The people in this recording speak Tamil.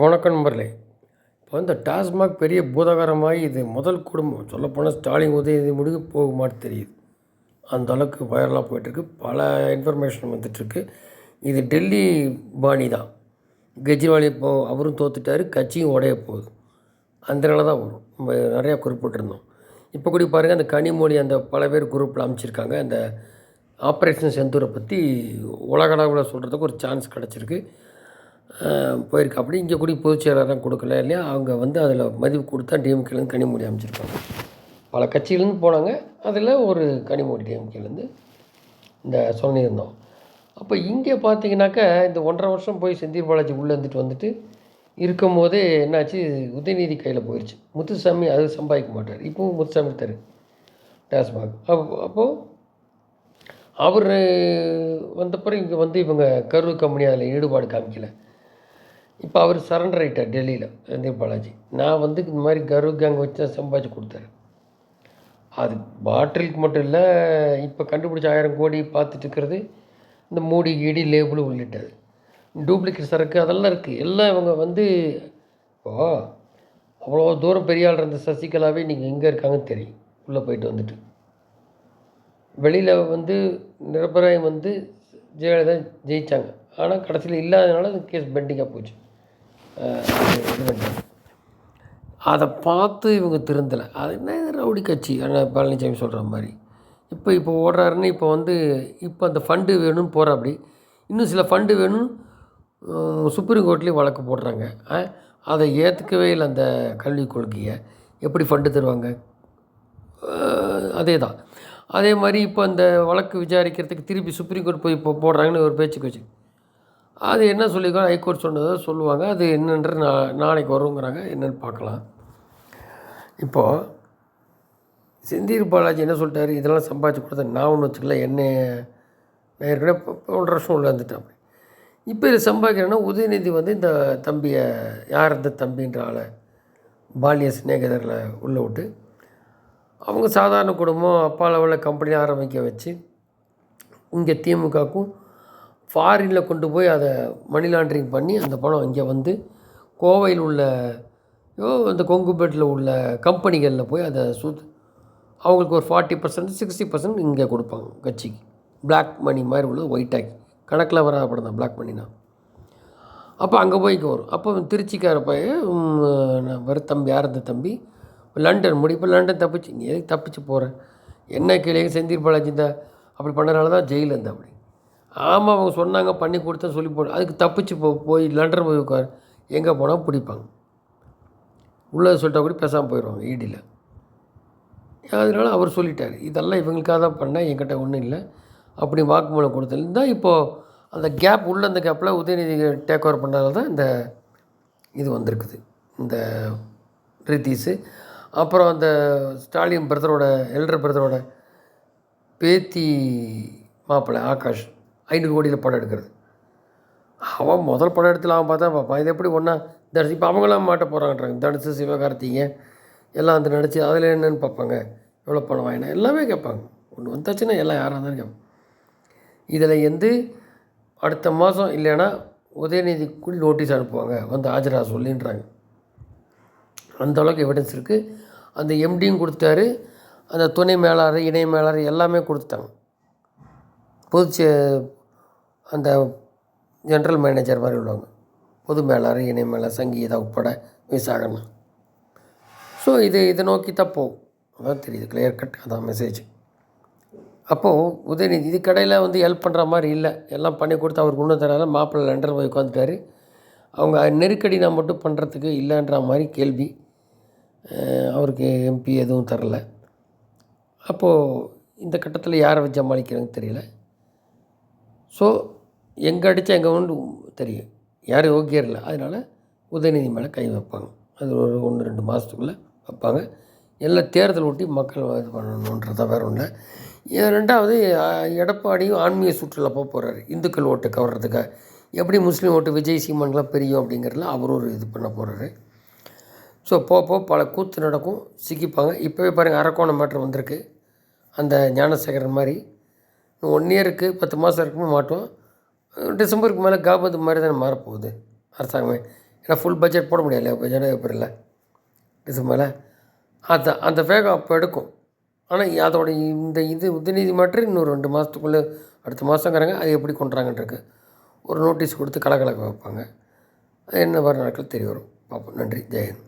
வணக்கம் நண்பர்களே. இப்போ இந்த டாஸ்மாக் பெரிய பூதாகரமாகி இது முதல் குடும்பம். சொல்லப்போனால் ஸ்டாலின் உதயநிதி முடிவு போகுமான்னு தெரியுது. அந்த அளவுக்கு வைரலாக போயிட்டுருக்கு. பல இன்ஃபர்மேஷன் வந்துட்டுருக்கு. இது டெல்லி பாணி தான். கெஜ்ரிவால் இப்போ அவரும் தோத்துட்டார் கட்சியும் உடைய போகுது. அந்த நிலை தான் வரும். நம்ம நிறையா குறிப்பிட்டிருந்தோம். இப்போ கூட பாருங்கள் அந்த கனிமொழி அந்த பல பேர் குரூப்பில் அமைச்சிருக்காங்க. அந்த ஆப்ரேஷன் செந்தூரை பற்றி உலகளவில் சொல்கிறதுக்கு ஒரு சான்ஸ் கிடச்சிருக்கு. போயிருக்கு. அப்படி இங்கே கூடி பொதுச் செயலாளராக கொடுக்கல இல்லையா? அவங்க வந்து அதில் மதிப்பு கொடுத்தா டிஎம்கேலேருந்து கனிமொழி அமைச்சிருக்காங்க. பல கட்சியிலேருந்து போனாங்க. அதில் ஒரு கனிமொழி டிஎம்கேலேருந்து இந்த சொல்லியிருந்தோம் அப்போ இங்கே பார்த்தீங்கன்னாக்கா இந்த ஒன்றரை வருஷம் போய் செந்தில் பாலாஜி உள்ளே இருந்துட்டு வந்துட்டு இருக்கும் போதே என்னாச்சு? உதயநிதி கையில் போயிடுச்சு முத்துசாமி அது சம்பாதிக்க மாட்டார். இப்போவும் முத்துசாமி தரு டாஸ்மாக். அப்போ அப்போது அவர் வந்தப்பறம் இங்கே வந்து இவங்க கரு கம்பெனி அதில் ஈடுபாடு காமிக்கலை. இப்போ அவர் சரண்டர் ஆகிட்டார் டெல்லியில் செந்தில் பாலாஜி. நான் வந்து இந்த மாதிரி கரு கேங் வச்சு தான் சம்பாதிச்சு கொடுத்தாரு அது பாட்டிலுக்கு மட்டும் இல்லை இப்போ கண்டுபிடிச்ச ஆயிரம் கோடி பார்த்துட்டு இருக்கிறது இந்த மூடி கீடி லேபிள் உள்ளிட்டது. டூப்ளிகேட் சரக்கு அதெல்லாம் இருக்குது எல்லாம் இவங்க வந்து இப்போ அவ்வளோ தூரம் பெரிய ஆள் இருந்த சசிகலாவே நீங்கள் எங்கே இருக்காங்கன்னு தெரியும். உள்ளே போயிட்டு வந்துட்டு. வெளியில் வந்து நிரபராயம் வந்து ஜெயலலிதா ஜெயித்தாங்க ஆனால் கடைசியில் இல்லாதனால கேஸ் பெண்டிங்காக போச்சு. இது அதை பார்த்து இவங்க திருந்தலை. அது என்ன ரவுடி கட்சி? ஆனால் பழனிசாமி சொல்கிற மாதிரி. இப்போ இப்போ ஓடுறாருன்னு இப்போ வந்து இப்போ அந்த ஃபண்டு வேணும்னு போகிற அப்படி இன்னும் சில ஃபண்டு வேணும் சுப்ரீம் கோர்ட்லேயும் வழக்கு போடுறாங்க. அதை ஏற்றுக்கவே இல்லை அந்த கல்விக் கொள்கையை. எப்படி ஃபண்டு தருவாங்க? அதே தான். அதே மாதிரி இப்போ அந்த வழக்கு விசாரிக்கிறதுக்கு திருப்பி சுப்ரீம் கோர்ட் போய் இப்போ போடுறாங்கன்னு ஒரு பேச்சுக்கு வச்சு அது என்ன சொல்லியிருக்கோம் ஹைகோர்ட் சொன்னதை சொல்லுவாங்க. அது என்னன்ற நா நாளைக்கு வருங்கிறாங்க. என்னென்னு பார்க்கலாம். இப்போது செந்தீர் பாலாஜி என்ன சொல்லிட்டாரு? இதெல்லாம் சம்பாதிச்சு கொடுத்தா நான் ஒன்று வச்சுக்கல. என்ன நான் ஏற்கனவே ஒன்றரை வருஷம் உள்ள வந்துட்டேன் அப்படி இப்போ இதை சம்பாதிக்கிறேன்னா உதயநிதி வந்து இந்த தம்பியை யார் இந்த தம்பின்ற ஆளை பாலிய சிநேகிதரில் உள்ள விட்டு அவங்க சாதாரண குடும்பம் அப்பா லெவலில் கம்பெனி ஆரம்பிக்க வச்சு இங்கே திமுகவுக்கும் ஃபாரினில் கொண்டு போய் அதை மணி லாண்ட்ரிங் பண்ணி அந்த பணம் இங்கே வந்து கோவையில் உள்ள அந்த கொங்குபேட்டில் உள்ள கம்பெனிகளில் போய் அதை சுத் அவங்களுக்கு ஒரு ஃபார்ட்டி பர்சன்ட் சிக்ஸ்டி பர்சன்ட் இங்கே கொடுப்பாங்க கட்சிக்கு. பிளாக் மணி மாதிரி உள்ளது ஒயிட் ஆகி கணக்கில் வர படம் தான் பிளாக் மணினா அப்போ அங்கே போய்க்கு வரும். அப்போ திருச்சிக்கார பையன் நான் வர தம்பி யார் இந்த தம்பி? லண்டன் முடிப்போம் லண்டன் தப்பிச்சு நீ எதுக்கு தப்பிச்சு போகிறேன் என்ன கேள்வி செந்தில் பாலாஜி இந்த அப்படி பண்ணனால தான் ஜெயிலில் இருந்தேன் அப்படி. ஆமாம் அவங்க சொன்னாங்க பண்ணி கொடுத்தா சொல்லி போடு. அதுக்கு தப்பிச்சு போ போய் லண்டர் போய் உட்கார். எங்கே போனால் பிடிப்பாங்க. உள்ளே சொல்லிட்டா கூட பேசாமல் போயிடுவாங்க ஈடியில். அதனால அவர் சொல்லிட்டார் இதெல்லாம் இவங்களுக்காக தான் பண்ணேன் என்கிட்ட ஒன்றும் இல்லை. அப்படி வாக்குமூலம் கொடுத்தது தான் இப்போது அந்த கேப் உள்ள அந்த கேப்பில் உதயநிதி டேக் ஓவர் பண்ணதால தான் இந்த இது வந்திருக்குது. இந்த ரித்தீஸு அப்புறம் அந்த ஸ்டாலின் பிரதரோட எல்டர் பிரதரோட பேத்தி மாப்பிள்ளை ஆகாஷ். ஐநூறு கோடியில் படம் எடுக்கிறது. அவன் முதல் படம் எடுத்துல அவன் பார்த்தா பார்ப்பான் இது எப்படி ஒன்றா தனுஷ் இப்போ அவங்களாம் மாட்ட போகிறாங்கன்றாங்க தனுசு சிவகார்த்திகை எல்லாம் அந்த நடித்து அதில் என்னென்னு பார்ப்பாங்க. எவ்வளோ பணம் வாங்கினா? எல்லாமே கேட்பாங்க. ஒன்று வந்தாச்சுன்னா எல்லாம் யாராக இருந்தாலும் கேட்பாங்க. இதில் வந்து அடுத்த மாதம் இல்லைன்னா உதயநிதி கூடி நோட்டீஸ் அனுப்புவாங்க. வந்து ஆஜரா சொல்லின்றாங்க. அந்த அளவுக்கு எவிடன்ஸ் இருக்குது அந்த எம்டியும் கொடுத்தாரு. அந்த துணை மேலாளர் இணை மேலாளர் எல்லாமே கொடுத்துட்டாங்க. பொது அந்த ஜென்ரல் மேனேஜர் மாதிரி உள்ளவங்க. பொது மேலாளர் இணை மேலாளர் சங்கீதா உட்பட விசாகண்ணா ஸோ இது இதை நோக்கி தான் போகும். அதான் தெரியுது கிளியர் கட் அதான் மெசேஜ் அப்போது உதயநிதி இது கடையில் வந்து ஹெல்ப் பண்ணுற மாதிரி இல்லை. எல்லாம் பண்ணி கொடுத்து அவருக்கு ஒன்றும் தராத மாப்பிள்ளை லெண்டர் போய் உட்காந்துட்டாரு அவங்க நெருக்கடி நான் மட்டும் பண்ணுறதுக்கு இல்லைன்ற மாதிரி கேள்வி. அவருக்கு எம்பி எதுவும் தரல. அப்போது இந்த கட்டத்தில் யாரை வச்சு சமாளிக்கிறாங்கன்னு தெரியல. ஸோ எங்கே அடித்தா எங்கே ஒன்று தெரியும். யாரும் ஓகே இல்லை. அதனால் உதயநிதி மேலே கை வைப்பாங்க. அது ஒரு ஒன்று ரெண்டு மாதத்துக்குள்ளே வைப்பாங்க. எல்லாம் தேர்தல் ஒட்டி மக்கள் இது பண்ணணுன்றதா வேற ஒன்று ரெண்டாவது எடப்பாடியும் ஆன்மீக சுற்றுலா போக போகிறாரு இந்துக்கள் ஓட்டு கவர்றதுக்காக எப்படி முஸ்லீம் ஓட்டு விஜய் சீமான்லாம் பெரியும் அப்படிங்கிறதுல அவரும் ஒரு இது பண்ண போகிறாரு ஸோ போக போக பல கூத்து நடக்கும். சிக்கிப்பாங்க. இப்போவே பாருங்கள் அரக்கோணம் மேட்ரு வந்திருக்கு. அந்த ஞானசேகரன் மாதிரி. ஒன் இயருக்கு பத்து மாதம் இருக்குமே மாட்டோம் டிசம்பருக்கு மேலே காபத்து மாதிரி தானே மாறப்போகுது. அரசாங்கமே. ஏன்னா ஃபுல் பட்ஜெட் போட முடியாது இல்லையா ஜனவரி ஏப்ரலில் டிசம்பரில் மேலே. அந்த அந்த வேகம் அப்போ எடுக்கும். ஆனால் அதோட இந்த இது உதயநீதிமன்றம் இன்னும் ரெண்டு மாதத்துக்குள்ளே அடுத்த மாதங்கிறாங்க அது எப்படி கொண்டுறாங்கன்றிருக்கு ஒரு நோட்டீஸ் கொடுத்து கலக்கலக்க வைப்பாங்க. அது என்ன வர நாட்கள் தெரிய வரும். பார்ப்போம். நன்றி. ஜெயஹிந்த்